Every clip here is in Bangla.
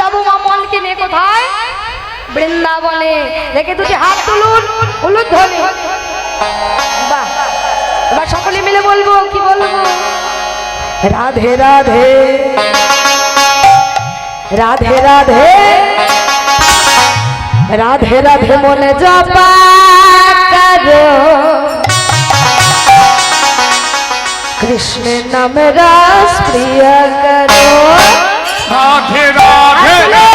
যাব মা মনকে নিয়ে কোথায়? বৃন্দাবনে। দেখে দুটি হাত তুলুন, হলুদ ধরে বাহ, এবার সকলে মিলে বলব, কি বলব? রাধে রাধে। রাধে রাধে। রাধে রাধে মনে জপা করো। কৃষ্ণ নাম রাস প্রিয় করো। রাধে রাধে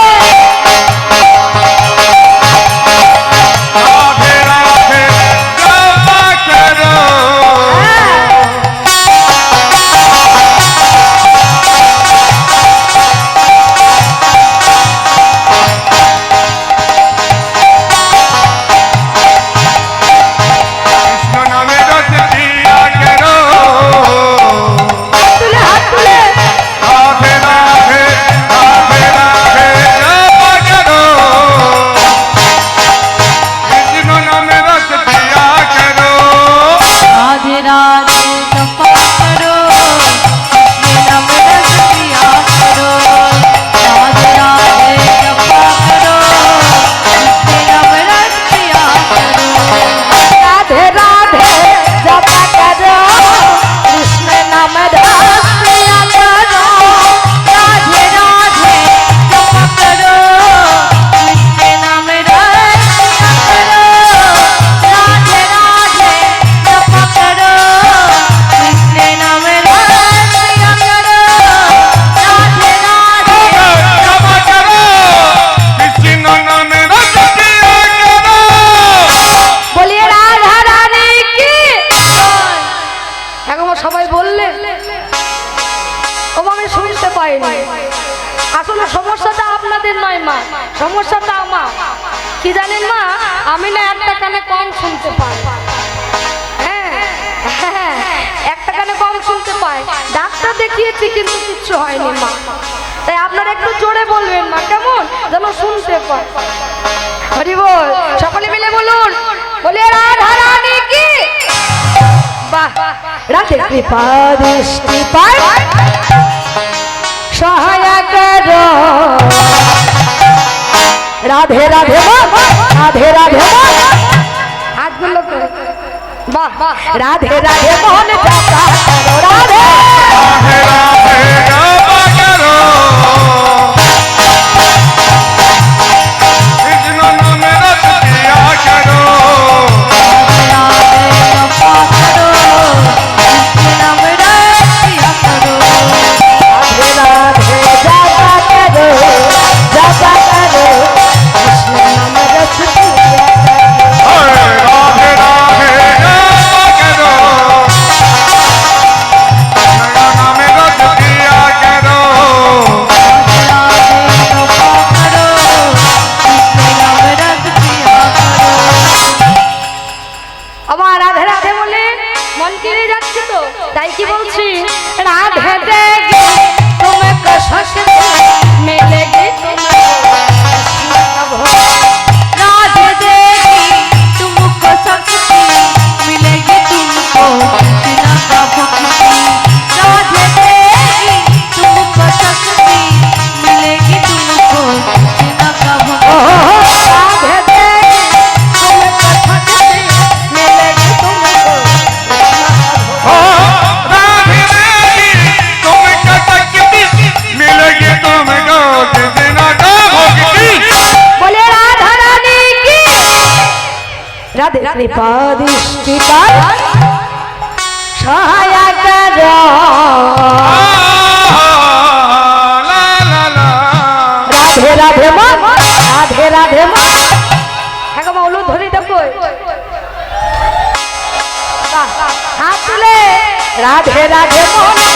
আমি শুনতে পাইনি। আসলে সমস্যাটা আপনাদের নয় মা। সমস্যাটা আমার। কি জানেন মা? আমি না একটা কানে কম শুনতে পাই। হ্যাঁ হ্যাঁ, একটা কানে কম শুনতে পাই। ডাক্তার কিচ্ছু হয়নি মা। তাই আপনারা একটু বলবেন কেমন? শুনতে পাই। বল। সকলে মিলে বলুন। বলে কি? রাধে কৃপা দৃষ্টি পায়। সহায় করো। রাধে রাধে রাধে রাধে। হাতগুলো করে। বাহ রাধে রাধে করো রাধে। রাধে রাধে রাধে কৃপা দৃষ্টি সহায় করো। রাধে রাধে মা রাধে রাধে মা। হ্যাঁ মা হলুদ ধরে দেখো হাত তুলে। রাধে রাধে মন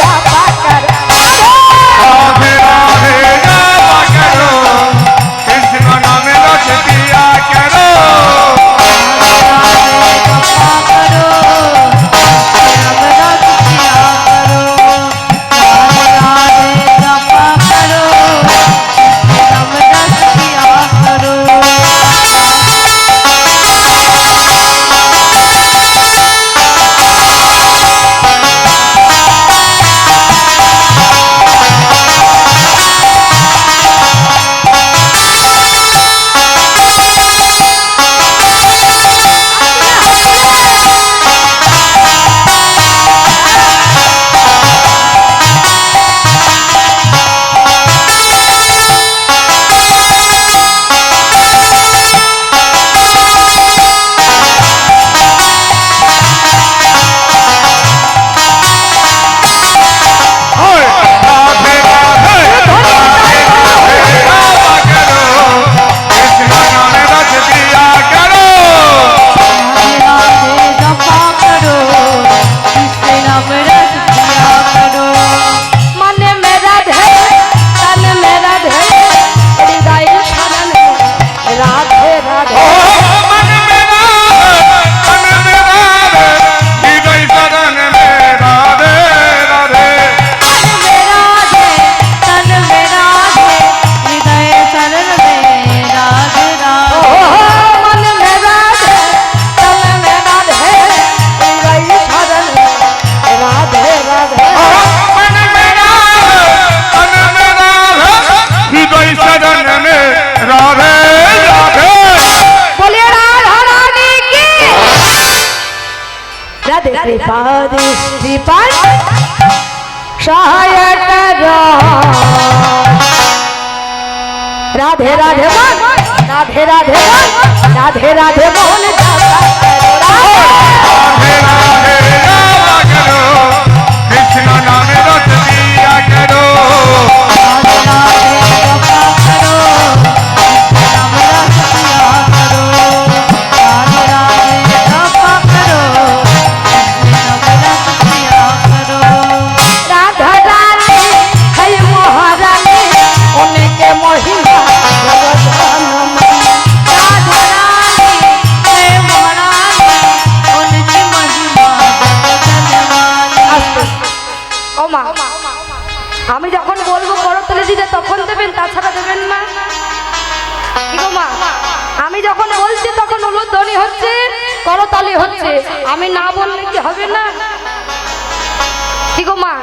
কৃপাদি কৃপা সহায় কর রাধে রাধে মন রাধে রাধে মন রাধে রাধে মন রাধে হচ্ছে, করতালি হচ্ছে। আমি না বললে কি হবে না? কি গো মা?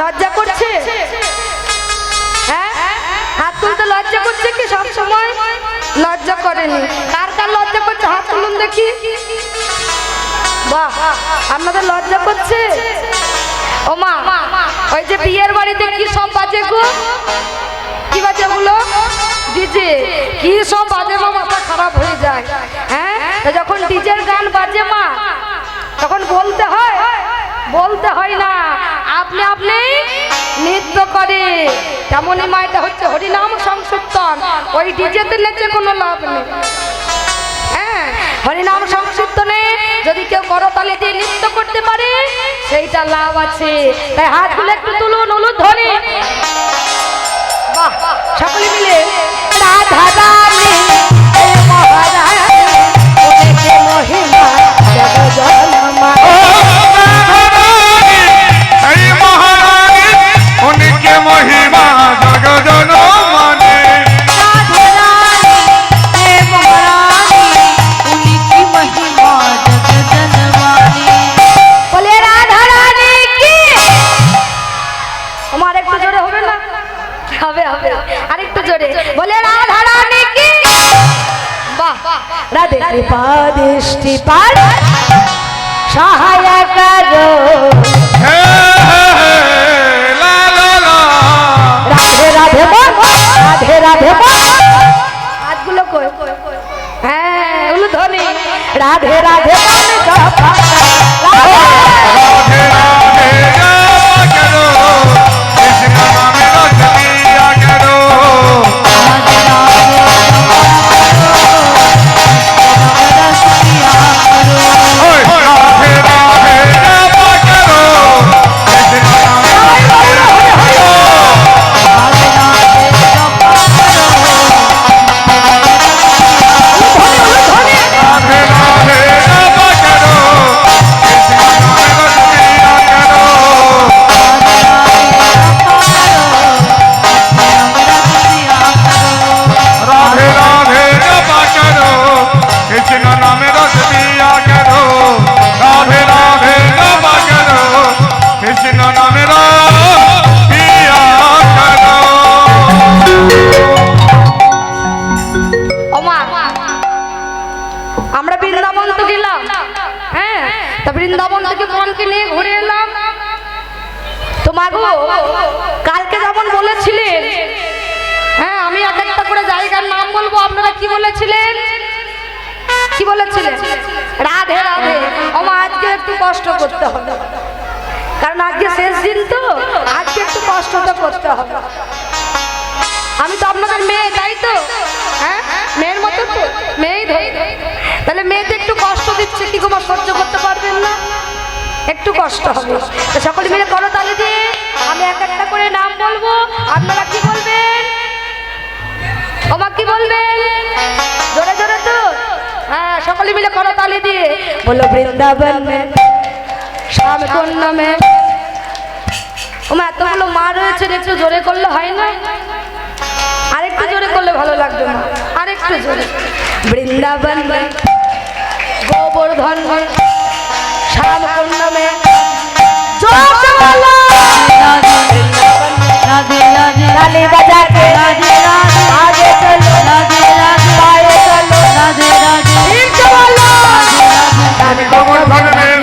লজ্জা করছে? হ্যাঁ? হাত লজ্জা করছে কি লজ্জা হাত দেখি। বাহ, আপনাদের লজ্জা করছে? ও মা, ওই যে বিয়ের বাড়িতে সব সব খারাপ হয়ে যায়। হ্যাঁ? যখন ডিজের গান বাজে মা, তখন বলতে হয় বলতে হয় না, আপনি আপনি নৃত্য করে তেমনই মা, এটা হচ্ছে হরিনাম সংসুপ্তন ওই ডিজেতে নেচে কোনো লাভ নেই। হ্যাঁ হরিনাম সংকীর্তনে যদি কেউ করতালে দিয়ে নৃত্য করতে পারে, সেইটা লাভ আছে। তাই হাতগুলো একটু তুলুন উলুদ ধরে সকলে মিলে। রাধা ধরে রাধে রাধে রাধে। नाम रस पिया करो রাধে রাধে রাধা করো কৃষ্ণ নামে রস দিয়া করো ওমা আমরা বৃন্দাবন তো গেলাম হ্যাঁ তা বৃন্দাবন থেকে মনকে নিয়ে ঘুরে এলাম তো মাগো কালকে যেমন বলেছিলেন হ্যাঁ আমি এক একটা করে জায়গার নাম বলবো আপনারা কি বলেছিলেন কি বলেছিলেন? রাধে রাধে। আমার আজকে একটু কষ্ট করতে হবে। কারণ আজকে শেষ দিন তো, আজকে একটু কষ্ট তো করতে হবে। আমি তো আপনাদের মেয়ে, তাই তো? হ্যাঁ? মেয়ের মতো তো? মেয়েই ধরি তাহলে মেয়েতে একটু কষ্ট দিচ্ছে কি তোমার সহ্য করতে পারবেন না? একটু কষ্ট হবে। তো সকলে মিলে করো তাহলে দিয়ে, আমি এক একটা করে নাম বলব। আপনারা কি বলবেন? ওমা, কি বলবেন? সকলে মিলে করো তালি দিয়ে। বলো বৃন্দাবন মে মে। এতগুলো মা রয়েছে একটু জোরে করলে হয় না? আরেকটু জোরে করলে ভালো লাগবে না আরেকটু জোরে। বৃন্দাবন গোবর্ধন মে শ্যাম কুণ্ড আমি কমল ভাঙবে